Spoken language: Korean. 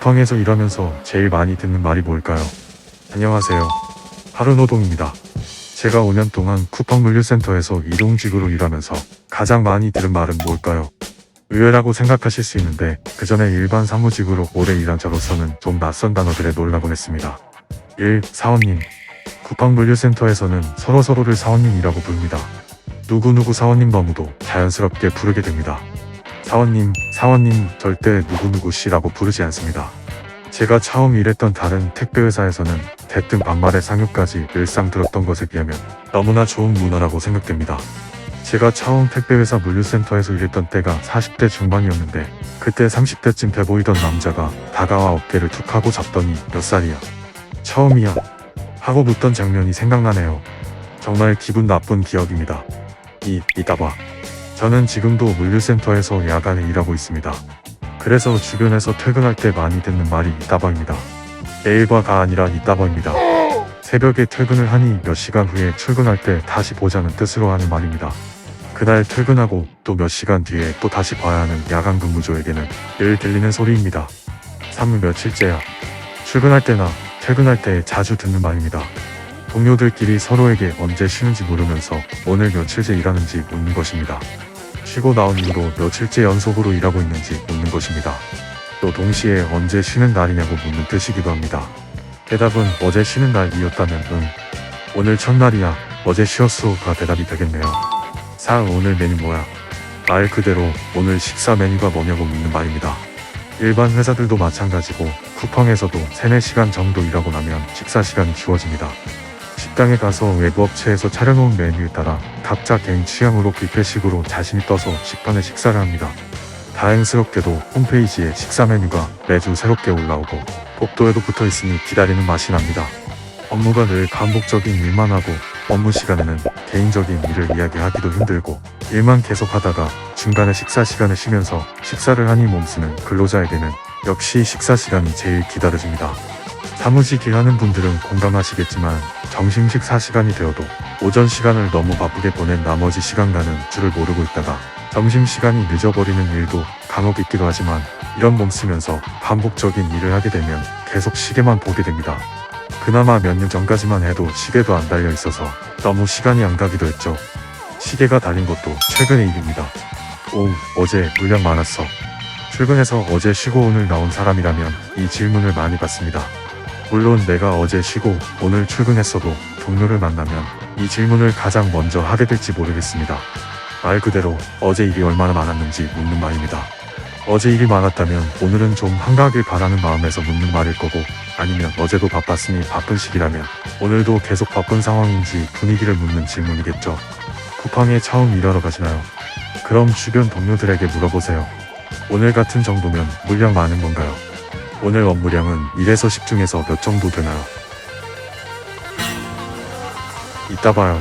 쿠팡에서 일하면서 제일 많이 듣는 말이 뭘까요? 안녕하세요. 하루노동입니다. 제가 5년 동안 쿠팡 물류센터에서 이동직으로 일하면서 가장 많이 들은 말은 뭘까요? 의외라고 생각하실 수 있는데 그 전에 일반 사무직으로 오래 일한 저로서는 좀 낯선 단어들에 놀라곤 했습니다. 1. 사원님 쿠팡 물류센터에서는 서로서로를 사원님이라고 부릅니다. 누구누구 사원님 너무도 자연스럽게 부르게 됩니다. 사원님, 사원님 절대 누구누구 씨라고 부르지 않습니다. 제가 처음 일했던 다른 택배회사에서는 대뜸 반말의 상유까지 늘상 들었던 것에 비하면 너무나 좋은 문화라고 생각됩니다. 제가 처음 택배회사 물류센터에서 일했던 때가 40대 중반이었는데 그때 30대쯤 돼 보이던 남자가 다가와 어깨를 툭 하고 잡더니 몇 살이야? 처음이야. 하고 묻던 장면이 생각나네요. 정말 기분 나쁜 기억입니다. 이, 이따 봐. 저는 지금도 물류센터에서 야간에 일하고 있습니다. 그래서 주변에서 퇴근할 때 많이 듣는 말이 이따바입니다. 내일과가 아니라 이따바입니다. 새벽에 퇴근을 하니 몇 시간 후에 출근할 때 다시 보자는 뜻으로 하는 말입니다. 그날 퇴근하고 또 몇 시간 뒤에 또 다시 봐야 하는 야간 근무조에게는 늘 들리는 소리입니다. 3일 며칠째야. 출근할 때나 퇴근할 때 자주 듣는 말입니다. 동료들끼리 서로에게 언제 쉬는지 물으면서 오늘 며칠째 일하는지 묻는 것입니다. 쉬고 나온 이후로 며칠째 연속으로 일하고 있는지 묻는 것입니다. 또 동시에 언제 쉬는 날이냐고 묻는 뜻이기도 합니다. 대답은 어제 쉬는 날이었다면 응. 오늘 첫날이야. 어제 쉬었소가 대답이 되겠네요. 4. 오늘 메뉴 뭐야? 말 그대로 오늘 식사 메뉴가 뭐냐고 묻는 말입니다. 일반 회사들도 마찬가지고 쿠팡에서도 3, 4시간 정도 일하고 나면 식사 시간이 주어집니다. 식당에 가서 외부 업체에서 차려놓은 메뉴에 따라 각자 개인 취향으로 뷔페식으로 자신이 떠서 식판에 식사를 합니다. 다행스럽게도 홈페이지에 식사 메뉴가 매주 새롭게 올라오고 복도에도 붙어 있으니 기다리는 맛이 납니다. 업무가 늘 반복적인 일만 하고 업무 시간에는 개인적인 일을 이야기하기도 힘들고 일만 계속 하다가 중간에 식사 시간에 쉬면서 식사를 하니 몸쓰는 근로자에게는 역시 식사 시간이 제일 기다려집니다. 사무직 일하는 분들은 공감하시겠지만 점심 식사 시간이 되어도 오전 시간을 너무 바쁘게 보낸 나머지 시간과는 줄을 모르고 있다가 점심 시간이 늦어버리는 일도 간혹 있기도 하지만 이런 몸 쓰면서 반복적인 일을 하게 되면 계속 시계만 보게 됩니다. 그나마 몇 년 전까지만 해도 시계도 안 달려 있어서 너무 시간이 안 가기도 했죠. 시계가 달린 것도 최근의 일입니다. 오, 어제 물량 많았어. 출근해서 어제 쉬고 오늘 나온 사람이라면 이 질문을 많이 받습니다. 물론 내가 어제 쉬고 오늘 출근했어도 동료를 만나면 이 질문을 가장 먼저 하게 될지 모르겠습니다. 말 그대로 어제 일이 얼마나 많았는지 묻는 말입니다. 어제 일이 많았다면 오늘은 좀 한가하길 바라는 마음에서 묻는 말일 거고 아니면 어제도 바빴으니 바쁜 시기라면 오늘도 계속 바쁜 상황인지 분위기를 묻는 질문이겠죠. 쿠팡에 처음 일하러 가시나요? 그럼 주변 동료들에게 물어보세요. 오늘 같은 정도면 물량 많은 건가요? 오늘 업무량은 1에서 10 중에서 몇 정도 되나요? 이따 봐요.